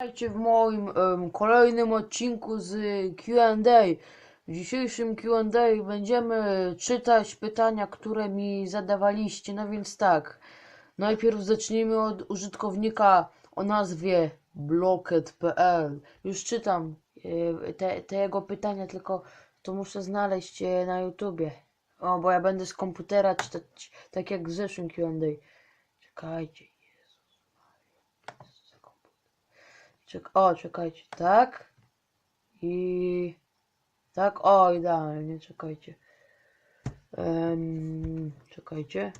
Witajcie w moim em, kolejnym odcinku z Q&A. W dzisiejszym Q&A będziemy czytać pytania, które mi zadawaliście. No więc tak, najpierw zacznijmy od użytkownika o nazwie blocket.pl. Już czytam e, te, te jego pytania, tylko to muszę znaleźć e, na YouTubie. O, bo ja będę z komputera czytać tak jak w zeszłym Q&A. Czekajcie. Czek o, czekajcie, tak. I tak, o, idealnie, czekajcie. Em, czekajcie.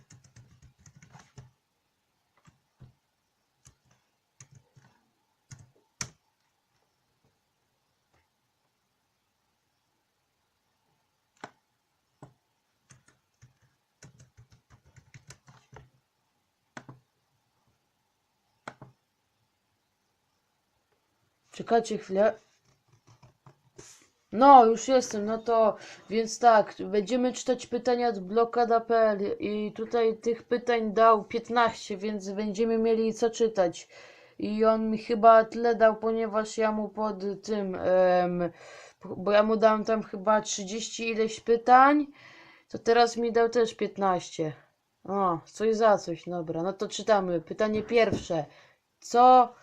Czekajcie chwilę. No, już jestem, no to, więc tak, będziemy czytać pytania od blokada.pl i tutaj tych pytań dał 15, więc będziemy mieli co czytać. I on mi chyba tyle dał, ponieważ ja mu pod tym, em, bo ja mu dałem tam chyba 30 ileś pytań, to teraz mi dał też 15. O, coś za coś, dobra, no to czytamy. Pytanie pierwsze. Co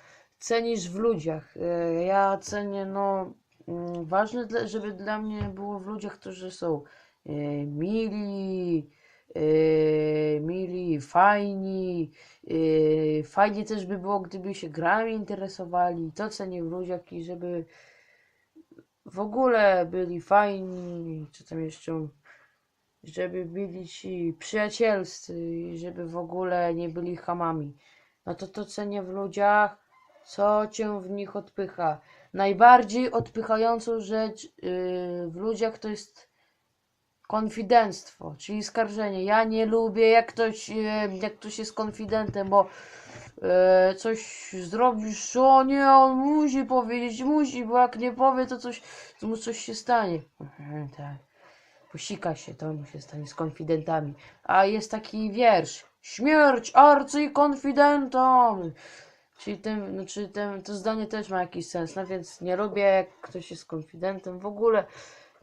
cenisz w ludziach? E, Ja cenię, no, mm, ważne, żeby dla mnie było w ludziach, którzy są e, mili, e, mili, fajni. Fajnie też by było, gdyby się grami interesowali. To cenię w ludziach i żeby w ogóle byli fajni, co tam jeszcze, żeby byli ci przyjacielscy i żeby w ogóle nie byli chamami. No to to cenię w ludziach. Co cię w nich odpycha? Najbardziej odpychającą rzecz yy, w ludziach to jest konfidenctwo, czyli skarżenie. Ja nie lubię, jak ktoś, yy, jak ktoś jest konfidentem, bo yy, coś zrobisz, o nie, on musi powiedzieć, musi, bo jak nie powie, to coś, to mu coś się stanie. Mhm, tak. Posika się, to mu się stanie z konfidentami. A jest taki wiersz. Śmierć arcykonfidentom! Czyli ten, znaczy ten, to zdanie też ma jakiś sens, no więc nie lubię jak ktoś jest konfidentem w ogóle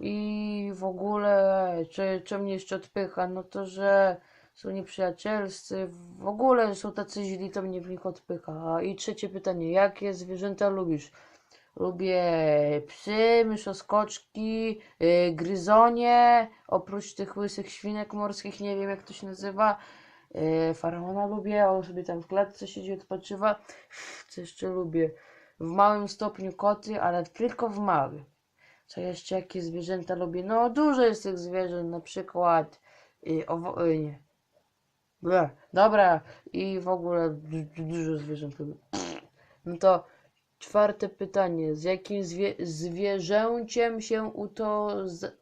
i w ogóle, czy, czy mnie jeszcze odpycha, no to, że są nieprzyjacielscy, w ogóle są tacy źli, to mnie w nich odpycha. I trzecie pytanie, jakie zwierzęta lubisz? Lubię psy, myszoskoczki, yy, gryzonie, oprócz tych łysych świnek morskich, nie wiem jak to się nazywa. Yy, faraona lubię, on sobie tam w klatce siedzi, odpoczywa. Co jeszcze lubię? W małym stopniu koty, ale tylko w małym. Co jeszcze, jakie zwierzęta lubię? No, dużo jest tych zwierząt, na przykład yy, owo- yy, nie. Ble. Dobra, i w ogóle du- du- dużo zwierząt lubię. No to czwarte pytanie. Z jakim zwie zwierzęciem się uto... Z,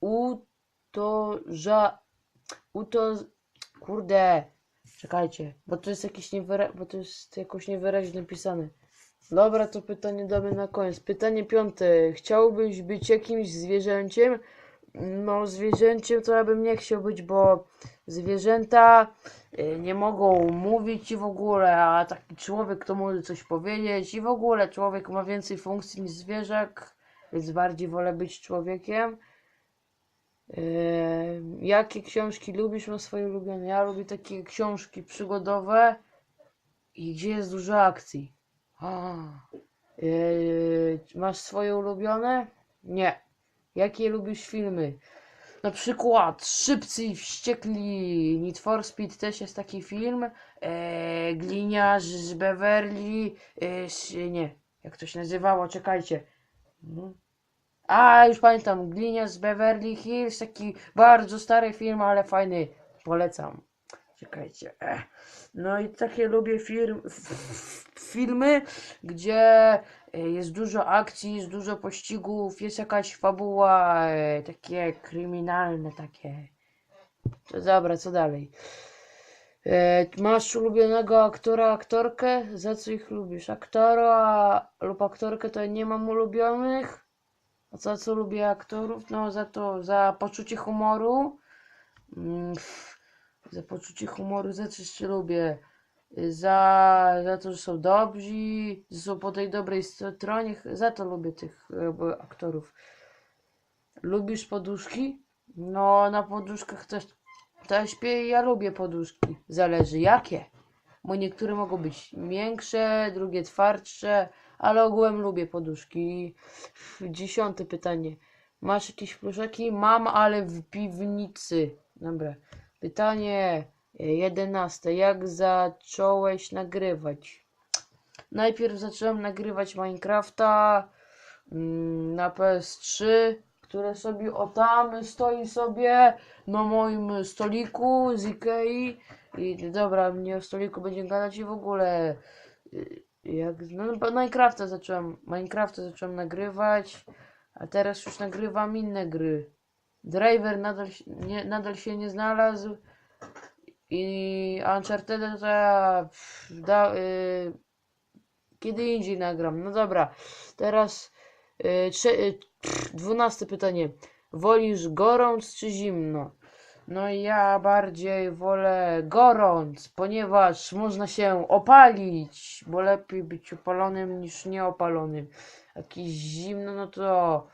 utoża... Uto... Kurde, czekajcie, bo to jest jakieś niewyra... bo to jest jakoś niewyraźnie napisane. Dobra, to pytanie damy na koniec. Pytanie piąte. Chciałbyś być jakimś zwierzęciem? No, zwierzęciem to ja bym nie chciał być, bo zwierzęta y, nie mogą mówić i w ogóle, a taki człowiek to może coś powiedzieć i w ogóle człowiek ma więcej funkcji niż zwierzak, więc bardziej wolę być człowiekiem. Yy, jakie książki lubisz? Mam swoje ulubione. Ja lubię takie książki przygodowe i gdzie jest dużo akcji. A, yy, masz swoje ulubione? Nie. Jakie lubisz filmy? Na przykład Szybcy i Wściekli, Need for Speed też jest taki film. E, Gliniarz z Beverly, e, nie, jak to się nazywało, czekajcie. Mhm. A, już pamiętam, Gliniarz z Beverly Hills, taki bardzo stary film, ale fajny, polecam. Czekajcie. Ech. No i takie lubię film, filmy, gdzie e, jest dużo akcji, jest dużo pościgów, jest jakaś fabuła, e, takie kryminalne, takie. To dobra, co dalej? E, masz ulubionego aktora, aktorkę? Za co ich lubisz? Aktora lub aktorkę to nie mam ulubionych. A za co lubię aktorów? No za to, za poczucie humoru. Mm, za poczucie humoru, za coś, co lubię, za, za to, że są dobrzy, że są po tej dobrej stronie, za to lubię tych aktorów. Lubisz poduszki? No, na poduszkach też, też śpię ja lubię poduszki. Zależy jakie. Bo niektóre mogą być miększe, drugie twardsze, ale ogółem lubię poduszki. Dziesiąte pytanie. Masz jakieś pluszaki? Mam, ale w piwnicy. Dobra. Pytanie jedenaste. Jak zacząłeś nagrywać? Najpierw zacząłem nagrywać Minecrafta mm, na PS3, które sobie o tam stoi sobie na moim stoliku z Ikei. I dobra, mnie o stoliku będzie gadać i w ogóle y, jak no, no, Minecrafta zacząłem Minecrafta zacząłem nagrywać, a teraz już nagrywam inne gry. Driver nadal, nie, nadal się nie znalazł i Uncharted to ja da, y, kiedy indziej nagram. No dobra, teraz y, trze, y, pff, dwunaste pytanie. Wolisz gorąc czy zimno? No ja bardziej wolę gorąc, ponieważ można się opalić, bo lepiej być opalonym niż nieopalonym. Jakieś zimno, no to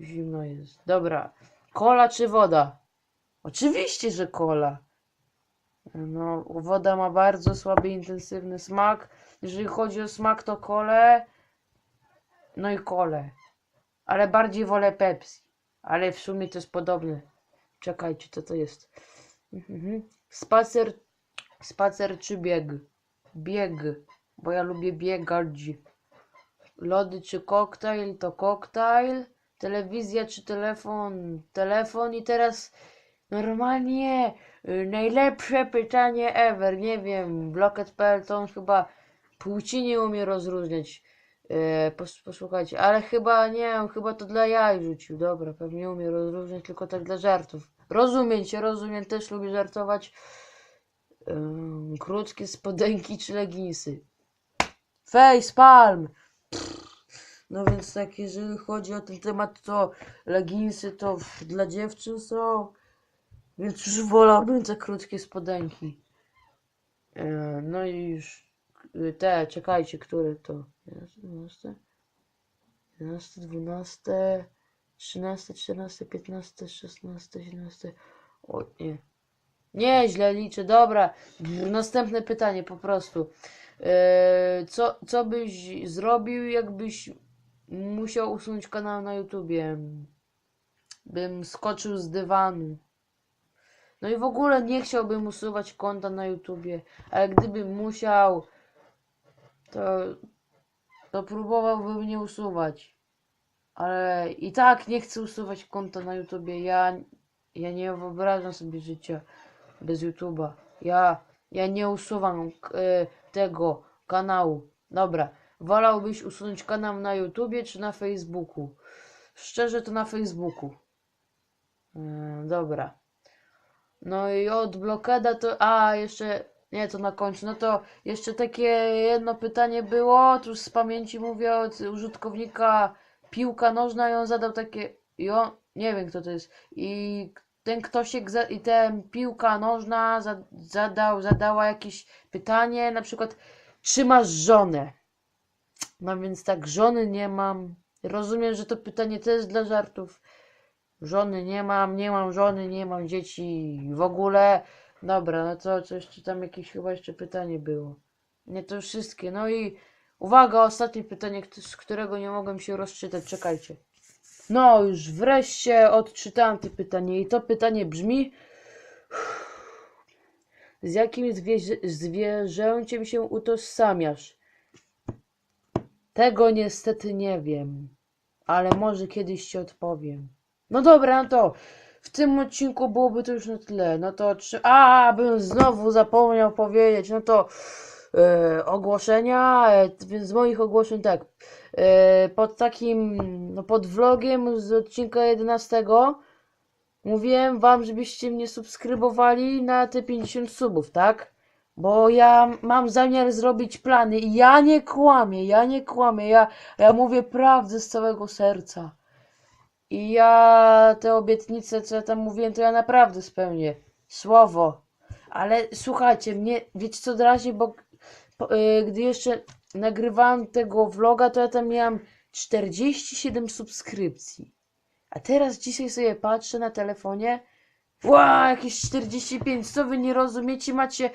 zimno jest. Dobra, kola czy woda? Oczywiście, że kola. No, woda ma bardzo słaby, intensywny smak. Jeżeli chodzi o smak, to kole. No i kole. Ale bardziej wolę Pepsi. Ale w sumie to jest podobne. Czekajcie, co to jest? Mhm. Spacer, spacer czy bieg? Bieg, bo ja lubię biegać. Lody czy koktajl? To koktajl. Telewizja czy telefon? Telefon i teraz normalnie y, najlepsze pytanie ever. Nie wiem, Blocket.pl to on chyba płci nie umie rozróżniać. E, pos, posłuchajcie, ale chyba nie, chyba to dla jaj rzucił. Dobra, pewnie umie rozróżniać, tylko tak dla żartów. Rozumiem cię, rozumiem, też lubię żartować. Krótkie spodenki czy leginsy. Face palm! No więc tak, jeżeli chodzi o ten temat, to leginsy to dla dziewczyn są, więc już wolałbym te krótkie spodenki. E, no i już te, czekajcie, które to? 11, 12, 11, 12, 13, 14, 15, 16, 17. O nie. Nie, źle liczę, dobra. Następne pytanie po prostu. E, co, co byś zrobił, jakbyś musiał usunąć kanał na YouTubie? Bym skoczył z dywanu. No i w ogóle nie chciałbym usuwać konta na YouTubie, ale gdybym musiał, to, to próbowałbym nie usuwać. Ale i tak nie chcę usuwać konta na YouTubie. Ja, ja nie wyobrażam sobie życia bez YouTuba. Ja, ja nie usuwam e, tego kanału. Dobra, wolałbyś usunąć kanał na YouTubie czy na Facebooku? Szczerze to na Facebooku. E, dobra. No i od blokada to. A, jeszcze. Nie, to na końcu. No to jeszcze takie jedno pytanie było. Tu z pamięci mówię od użytkownika piłka nożna i on zadał takie. I on. Nie wiem kto to jest. I ten ktoś za, i ten piłka nożna za, zadał, zadała jakieś pytanie, na przykład, czy masz żonę? No więc tak, żony nie mam. Rozumiem, że to pytanie też dla żartów. Żony nie mam, nie mam żony, nie mam dzieci w ogóle. Dobra, no to coś czy tam jakieś chyba jeszcze pytanie było. Nie, to wszystkie. No i uwaga, ostatnie pytanie, z którego nie mogłem się rozczytać. Czekajcie. No, już wreszcie odczytałem to pytanie i to pytanie brzmi z jakim zwierzę, zwierzęciem się utożsamiasz? Tego niestety nie wiem, ale może kiedyś ci odpowiem. No dobra, no to w tym odcinku byłoby to już na tyle. No to trzy... A, bym znowu zapomniał powiedzieć. No to e, ogłoszenia, e, więc z moich ogłoszeń tak. E, pod takim, no pod vlogiem z odcinka 11 mówiłem wam, żebyście mnie subskrybowali na te 50 subów, tak? Bo ja mam zamiar zrobić plany i ja nie kłamię, ja nie kłamię, ja, ja mówię prawdę z całego serca. I ja te obietnice, co ja tam mówiłem, to ja naprawdę spełnię. Słowo. Ale słuchajcie, mnie, wiecie co, razie, bo y, gdy jeszcze nagrywałem tego vloga, to ja tam miałem 47 subskrypcji. A teraz dzisiaj sobie patrzę na telefonie, Ła, jakieś 45, co wy nie rozumiecie? Macie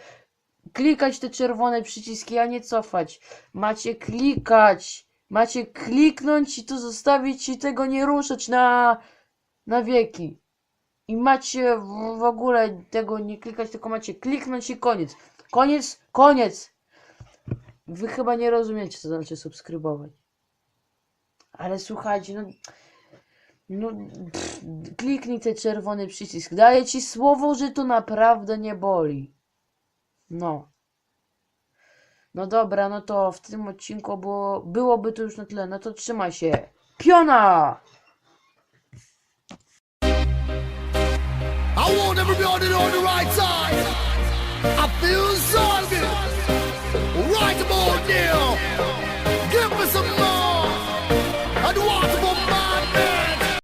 klikać te czerwone przyciski, a nie cofać. Macie klikać. Macie kliknąć i to zostawić i tego nie ruszać na, na wieki. I macie w, w ogóle tego nie klikać, tylko macie kliknąć i koniec. Koniec, koniec. Wy chyba nie rozumiecie, co znaczy subskrybować. Ale słuchajcie, no. No, pff, kliknij ten czerwony przycisk. Daję ci słowo, że to naprawdę nie boli. No. No dobra, no to w tym odcinku było, byłoby to już na tyle. No to trzymaj się. Piona! I won't ever be on it on the right side. I feel. Right about now.